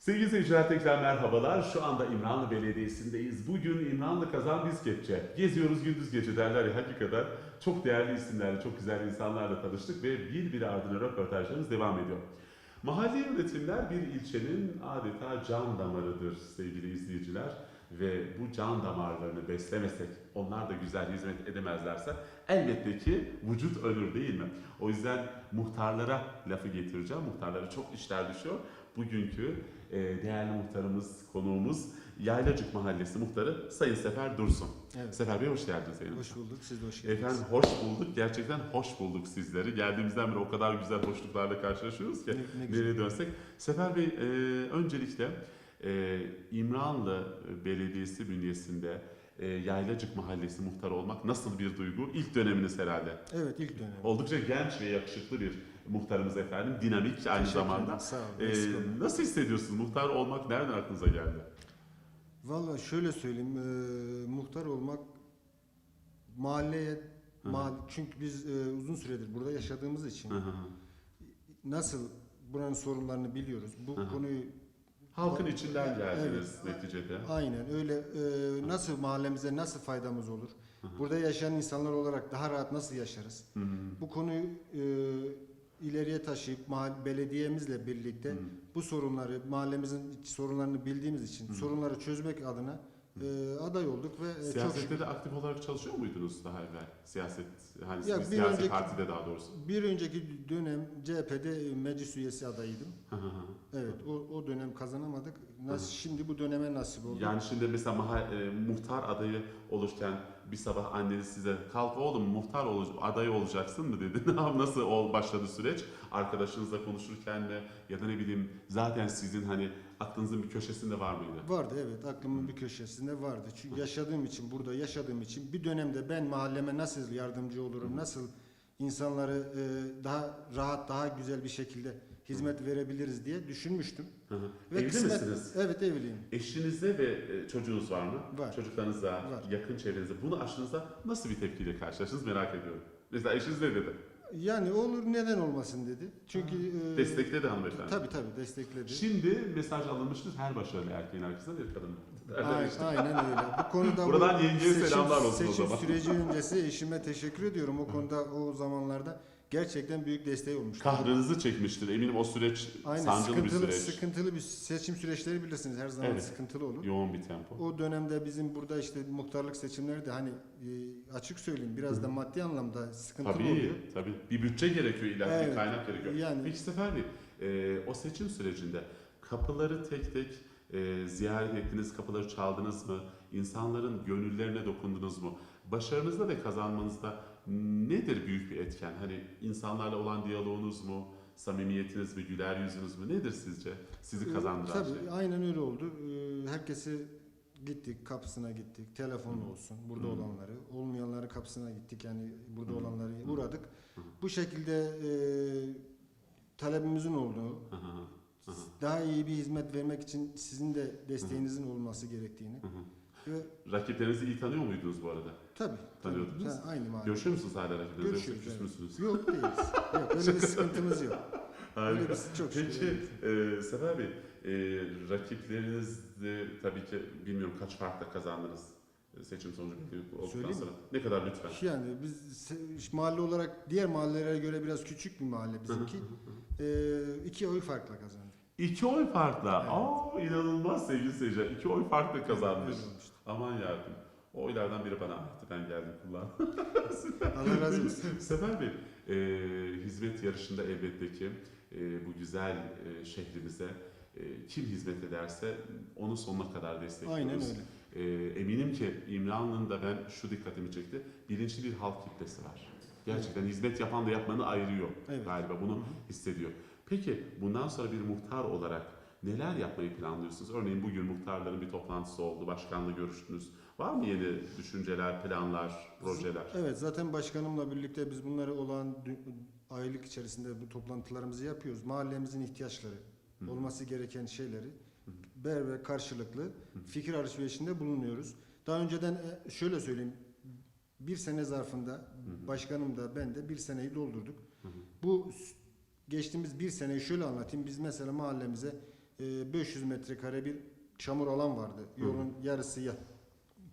Sevgili seyirciler tekrar merhabalar. Şu anda İmranlı Belediyesi'ndeyiz. Bugün İmranlı Kazan Biz Kepçe. Geziyoruz gündüz gece derler ya hakikaten. Çok değerli isimlerle, çok güzel insanlarla tanıştık ve bir bir ardına röportajlarımız devam ediyor. Mahalle yönetimler bir ilçenin adeta can damarıdır sevgili izleyiciler. Ve bu can damarlarını beslemesek, onlar da güzel hizmet edemezlerse elbette ki vücut ölür değil mi? O yüzden muhtarlara lafı getireceğim. Muhtarlara çok işler düşüyor. Bugünkü değerli muhtarımız, konuğumuz Yaylacık Mahallesi muhtarı Sayın Sefer Dursun. Evet. Sefer Bey hoş geldiniz. Sayın Hoş bulduk. Siz de hoş geldiniz. Efendim hoş bulduk. Gerçekten hoş bulduk sizleri. Geldiğimizden beri o kadar güzel hoşluklarla karşılaşıyoruz ki. Ne, ne güzel. Nereye dönsek. Sefer Bey e, öncelikle e, İmranlı Belediyesi bünyesinde e, Yaylacık Mahallesi muhtarı olmak nasıl bir duygu? İlk döneminiz herhalde. Evet ilk dönem. Oldukça genç ve yakışıklı bir muhtarımız efendim. Dinamik aynı zamanda. Sağ olun. Ee, nasıl hissediyorsunuz? Muhtar olmak nereden aklınıza geldi? Valla şöyle söyleyeyim. e, muhtar olmak mahalleye mahalle, çünkü biz e, uzun süredir burada yaşadığımız için Hı hı. nasıl buranın sorunlarını biliyoruz. Bu Hı hı. konuyu Halkın içinden geldiniz neticede. aynen öyle e, nasıl mahallemize nasıl faydamız olur? Burada yaşayan insanlar olarak daha rahat nasıl yaşarız? Hı hı. Bu konuyu e, ileriye taşıyıp belediyemizle birlikte bu sorunları, mahallemizin sorunlarını bildiğimiz için sorunları çözmek adına e, aday olduk ve e, çok Siyasette şükür de aktif olarak çalışıyor muydunuz daha evvel? Siyaset, hani Ya bir siyasi önceki- partide daha doğrusu. bir önceki dönem CHP'de meclis üyesi adayıydım. Hı hı hı. Evet, o, o dönem kazanamadık. Nasıl şimdi bu döneme nasip oldu. yani şimdi mesela maha- e, muhtar adayı olurken bir sabah anneniz size kalk oğlum muhtar ol, adayı olacaksın mı dedi. Nasıl ol, başladı süreç? Arkadaşınızla konuşurken mi ya da ne bileyim zaten sizin hani aklınızın bir köşesinde var mıydı? Vardı evet aklımın bir köşesinde vardı. Çünkü yaşadığım için burada yaşadığım için bir dönemde ben mahalleme nasıl yardımcı olurum, nasıl insanları e, daha rahat, daha güzel bir şekilde hizmet verebiliriz diye düşünmüştüm. Hı hı. Evli misiniz? Evet evliyim. Eşinizle ve e, çocuğunuz var mı? Var. Çocuklarınızla, Var. yakın çevrenizde bunu aştığınızda nasıl bir tepkiyle karşılaştınız merak ediyorum. Mesela eşiniz ne dedi? Yani olur neden olmasın dedi. Çünkü e, Destekledi hanımefendi. Tabii tabii destekledi. Şimdi mesaj alınmıştır her başarılı erkeğin arkasında bir kadın. Aynen, aynen öyle. Bu konuda Buradan bu yengeye seçim- selamlar olsun o seçim zaman. süreci öncesi eşime teşekkür ediyorum. O konuda o zamanlarda gerçekten büyük desteği olmuştu. Kahrınızı çekmiştir. Eminim o süreç Aynen sancılı bir sıkıntılı, süreç. sıkıntılı bir seçim süreçleri bilirsiniz her zaman Evet. sıkıntılı olur. Yoğun bir tempo. O dönemde bizim burada işte muhtarlık seçimleri de hani e, açık söyleyeyim biraz da maddi anlamda sıkıntılı Tabii, oluyor. tabii. Bir bütçe gerekiyor bir Evet. kaynak gerekiyor. Yani Peki Sefer Bey, e, o seçim sürecinde kapıları tek tek e, ziyaret ettiniz, kapıları çaldınız mı? İnsanların gönüllerine dokundunuz mu? Başarınızda ve kazanmanızda nedir büyük bir etken? Hani insanlarla olan diyaloğunuz mu? Samimiyetiniz mi? Güler yüzünüz mü? Nedir sizce sizi kazandıran Tabii şey? aynen öyle oldu. Ee, Herkesi gittik kapısına gittik. Telefonla olsun burada Hı. olanları. Olmayanları kapısına gittik. Yani burada Hı. olanları uğradık. Hı. Bu şekilde e, talebimizin olduğu, Hı hı hı. Daha iyi bir hizmet vermek için sizin de desteğinizin olması gerektiğini. Hı hı. Ve Rakiplerinizi iyi tanıyor muydunuz bu arada? tabii. Tanıyordunuz. tabii, aynı mahalle. Görüşüyor musunuz hala rakiplerinizle? Görüşüyoruz, küs müsünüz? Yok değiliz. Yok, öyle bir sıkıntımız yok. Öyle Harika. bir çok Peki e, Sefer Bey, e, rakiplerinizle tabii ki bilmiyorum kaç farkla kazandınız e, seçim sonucu olduktan Söyleyeyim mi? sonra. Ne kadar lütfen? Yani biz mahalle olarak diğer mahallelere göre biraz küçük bir mahalle bizimki. Ee, iki oy farkla kazandık. İki oy farkla. Evet. Aa inanılmaz sevgili seyirciler. İki oy farkla kazanmış. Olmuştu. Aman yarabbim. O oylardan biri bana aitti. Ben geldim kullan. Allah razı olsun. Sefer Bey, e, hizmet yarışında elbette ki e, bu güzel e, şehrimize e, kim hizmet ederse onu sonuna kadar destekliyoruz. Aynen öyle. E, eminim ki İmranlı'nın da ben şu dikkatimi çekti. Bilinçli bir halk kitlesi var. Gerçekten hizmet yapan da yapmanı ayırıyor Evet. galiba. Bunu hissediyor. Peki bundan sonra bir muhtar olarak neler yapmayı planlıyorsunuz? Örneğin bugün muhtarların bir toplantısı oldu, başkanla görüştünüz. Var mı yeni düşünceler, planlar, projeler? Evet zaten başkanımla birlikte biz bunları olan aylık içerisinde bu toplantılarımızı yapıyoruz. Mahallemizin ihtiyaçları, Hı. olması gereken şeyleri Hı. beraber karşılıklı fikir alışverişinde bulunuyoruz. Daha önceden e, şöyle söyleyeyim. Bir sene zarfında hı. başkanım da ben de bir seneyi doldurduk. Hı hı. Bu geçtiğimiz bir seneyi şöyle anlatayım. Biz mesela mahallemize e, 500 metrekare bir çamur alan vardı. Yolun yarısı ya,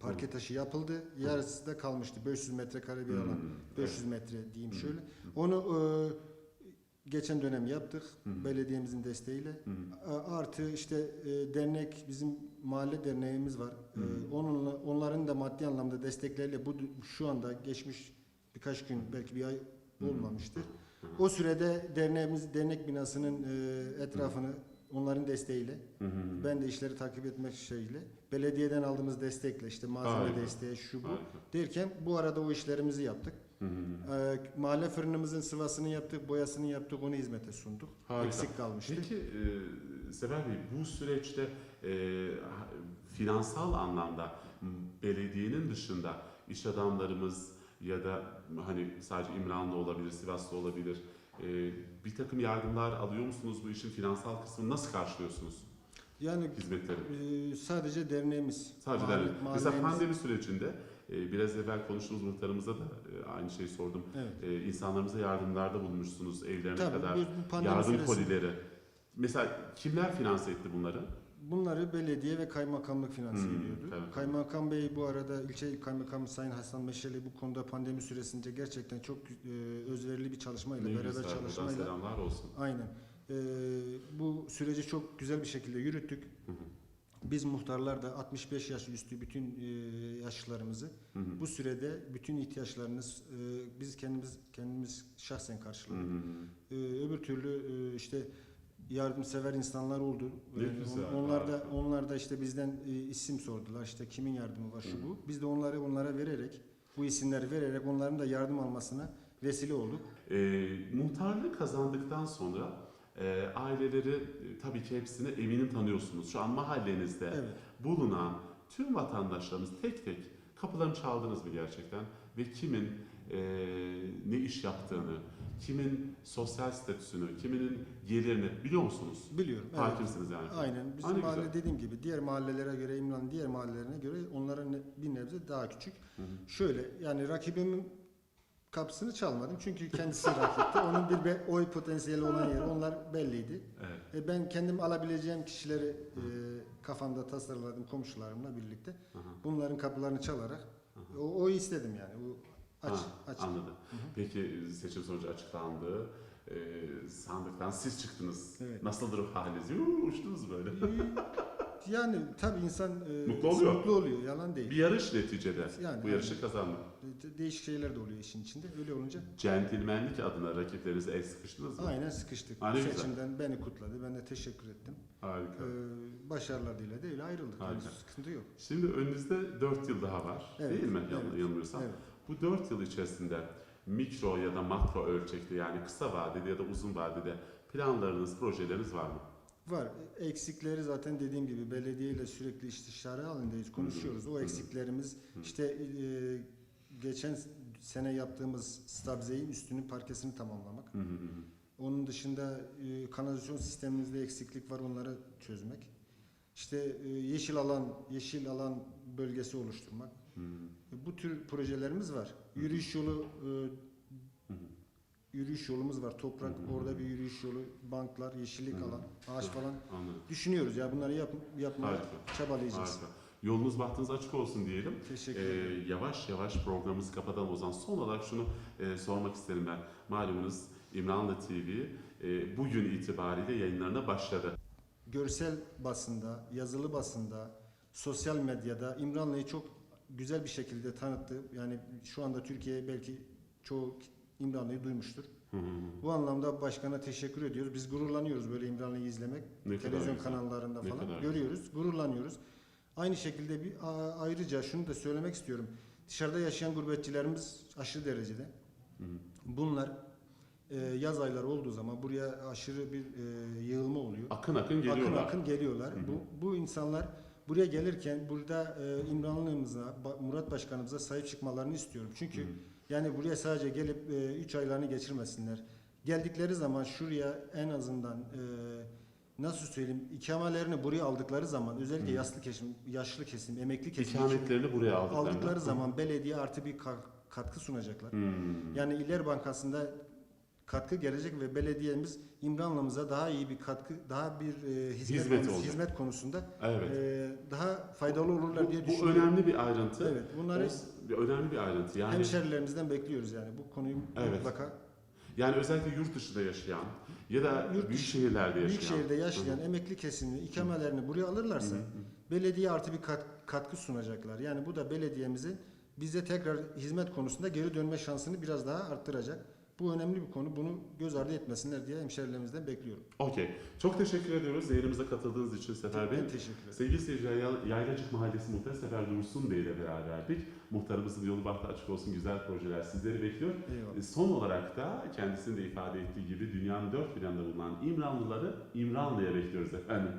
parke taşı yapıldı, yarısı da kalmıştı. 500 metrekare bir alan. Hmm, 500 metre diyeyim şöyle. Onu e, geçen dönem yaptık belediyemizin desteğiyle. A- Artı işte e, dernek bizim mahalle derneğimiz var. E, onunla onların da maddi anlamda destekleriyle bu şu anda geçmiş birkaç gün belki bir ay olmamıştır. O sürede derneğimiz dernek binasının e, etrafını onların desteğiyle ben de işleri takip etmek şeyle belediyeden aldığımız destekle işte malzeme Harika. desteği şu bu Harika. derken bu arada o işlerimizi yaptık. Ee, mahalle fırınımızın sıvasını yaptık, boyasını yaptık, onu hizmete sunduk. Harika. Eksik kalmıştı. Peki e, Sefer Bey bu süreçte e, finansal anlamda belediyenin dışında iş adamlarımız ya da hani sadece İmranlı olabilir, Sivaslı olabilir e, bir takım yardımlar alıyor musunuz bu işin finansal kısmını nasıl karşılıyorsunuz Yani hizmetleri? e, sadece derneğimiz. Sadece dernek. Mesela pandemi sürecinde e, biraz evvel konuştuğumuz muhtarımıza da e, aynı şeyi sordum. Evet. E, insanlarımıza yardımlarda bulunmuşsunuz evlerine Tabii kadar. bu, bu Yardım kolileri. Mesela kimler finanse etti bunları? Bunları belediye ve kaymakamlık finanse Hmm, ediyordu. tabii. Kaymakam Bey bu arada ilçe kaymakamı Sayın Hasan Meşeli bu konuda pandemi süresince gerçekten çok e, özverili bir çalışmayla, Ne beraber çalışmayla selamlar olsun. Aynen. Ee, bu süreci çok güzel bir şekilde yürüttük. Hı hı. Biz muhtarlar da 65 yaş üstü bütün e, yaşlılarımızı Hı hı. bu sürede bütün ihtiyaçlarınız e, biz kendimiz kendimiz şahsen Hı karşıladık. hı. E, öbür türlü e, işte yardımsever insanlar oldu. Ne Yani güzel, on- onlar da onlar da işte bizden e, isim sordular. İşte kimin yardımı var şu Hı. bu. Biz de onları onlara vererek bu isimleri vererek onların da yardım almasına vesile olduk. E, muhtarlığı kazandıktan sonra e, aileleri e, tabii ki hepsini eminim tanıyorsunuz. Şu an mahallenizde Evet. bulunan tüm vatandaşlarımız tek tek kapılarını çaldınız mı gerçekten? Ve kimin e, ne iş yaptığını, kimin sosyal statüsünü, kiminin gelirini biliyor musunuz? Biliyorum. evet. Hakimsiniz yani. Aynen. Bizim ne mahalle güzel. dediğim gibi diğer mahallelere göre İmran'ın diğer mahallelerine göre onların bir nebze daha küçük. Hı hı. Şöyle yani rakibimin kapısını çalmadım çünkü kendisi rakipti. Onun bir be- oy potansiyeli olan yeri onlar belliydi. Evet. E, ben kendim alabileceğim kişileri e, kafamda tasarladım komşularımla birlikte. Hı hı. Bunların kapılarını çalarak Hı hı. o, o istedim yani. O aç Ha, aç. Anladım. Hı hı. Peki seçim sonucu açıklandı. E, sandıktan siz çıktınız. Evet. Nasıldır o haliniz? Yuu, uçtunuz böyle. Yani tabii insan e, Mutlu oluyor. mutlu oluyor. Yalan değil. Bir yarış neticede. Yani, Bu yarışı aynen. kazanmak. De- Değişik şeyler de oluyor işin içinde. Öyle olunca Centilmenlik adına rakiplerinize el sıkıştınız mı? aynen sıkıştık. Ha, ne güzel. Seçimden beni kutladı. Ben de teşekkür ettim. Harika. Ee, başarılar dileğiyle öyle ayrıldık. Yani Harika. sıkıntı yok. Şimdi önünüzde 4 yıl daha var. Evet, Değil mi? Evet, Yanılmıyorsam. Evet. Bu 4 yıl içerisinde mikro ya da makro ölçekte yani kısa vadede ya da uzun vadede planlarınız, projeleriniz var mı? Var. Eksikleri zaten dediğim gibi belediye ile sürekli istişare halindeyiz. Konuşuyoruz. O eksiklerimiz işte e, geçen sene yaptığımız stabzeyin üstünün parkesini tamamlamak. Onun dışında e, kanalizasyon sistemimizde eksiklik var onları çözmek. İşte e, yeşil alan, yeşil alan bölgesi oluşturmak. Hı hı. Bu tür projelerimiz var. Yürüyüş yolu e, Hı hı. yürüyüş yolumuz var. Toprak Hı hı. orada bir yürüyüş yolu, banklar, yeşillik Hı hı. alan, ağaç Hı. falan Anladım. düşünüyoruz ya bunları yap, yapmaya Harika. çabalayacağız. Harika. Yolunuz bahtınız açık olsun diyelim. Teşekkür Ee, ederim. yavaş yavaş programımızı kapatalım o zaman. Son olarak şunu e, sormak isterim ben. Malumunuz İmranlı TV e, bugün itibariyle yayınlarına başladı. Görsel basında, yazılı basında, sosyal medyada İmranlı'yı çok güzel bir şekilde tanıttı. Yani şu anda Türkiye belki çoğu İmranlı'yı duymuştur. Hı hı hı. Bu anlamda başkana teşekkür ediyoruz. Biz gururlanıyoruz böyle İmranlı'yı izlemek. Ne Televizyon güzel. kanallarında Ne falan görüyoruz, gururlanıyoruz. Aynı şekilde bir ayrıca şunu da söylemek istiyorum. Dışarıda yaşayan gurbetçilerimiz aşırı derecede. Hı hı. Bunlar e, yaz ayları olduğu zaman buraya aşırı bir e, yığılma oluyor. Akın akın geliyorlar. Akın akın geliyorlar. Hı hı. Bu, bu insanlar buraya gelirken burada e, İmranlığımıza, Murat Başkanımıza sahip çıkmalarını istiyorum. Çünkü Hı hı. yani buraya sadece gelip 3 aylarını geçirmesinler. Geldikleri zaman şuraya en azından e, nasıl söyleyeyim ikamelerini buraya aldıkları zaman özellikle Hı. yaşlı kesim, yaşlı kesim, emekli kesim İkametlerini buraya aldıklarında. aldıkları zaman belediye artı bir ka- katkı sunacaklar. Hmm. Yani İller Bankası'nda katkı gelecek ve belediyemiz İmranlı'mıza daha iyi bir katkı, daha bir e, hizmet, Hizmet konusu- olacak. hizmet konusunda Evet. e, daha faydalı olurlar diye bu, bu düşünüyorum. önemli bir ayrıntı. Evet, bunları O- önemli bir ayrıntı. Yani hemşerilerimizden bekliyoruz yani bu konuyu Evet. mutlaka. yani özellikle yurt dışında yaşayan ya da Yurt büyük şehirlerde yaşayan. Büyük şehirde yaşayan emekli kesimini, ikamelerini buraya alırlarsa belediye artı bir kat- katkı sunacaklar. Yani bu da belediyemizin bize tekrar hizmet konusunda geri dönme şansını biraz daha arttıracak. Bu önemli bir konu. Bunu göz ardı etmesinler diye hemşerilerimizden bekliyorum. Okey. Çok teşekkür ediyoruz yayınımıza katıldığınız için Sefer Bey. Ben teşekkür ederim. Sevgili seyirciler, Yay- Yaylacık Mahallesi Muhtarı Sefer Dursun Bey ile beraberdik. Muhtarımızın yolu bahtı açık olsun güzel projeler sizleri bekliyor. Eyvallah. E, Son olarak da kendisinin de ifade ettiği gibi dünyanın dört bir yanında bulunan İmranlıları İmranlı'ya bekliyoruz efendim.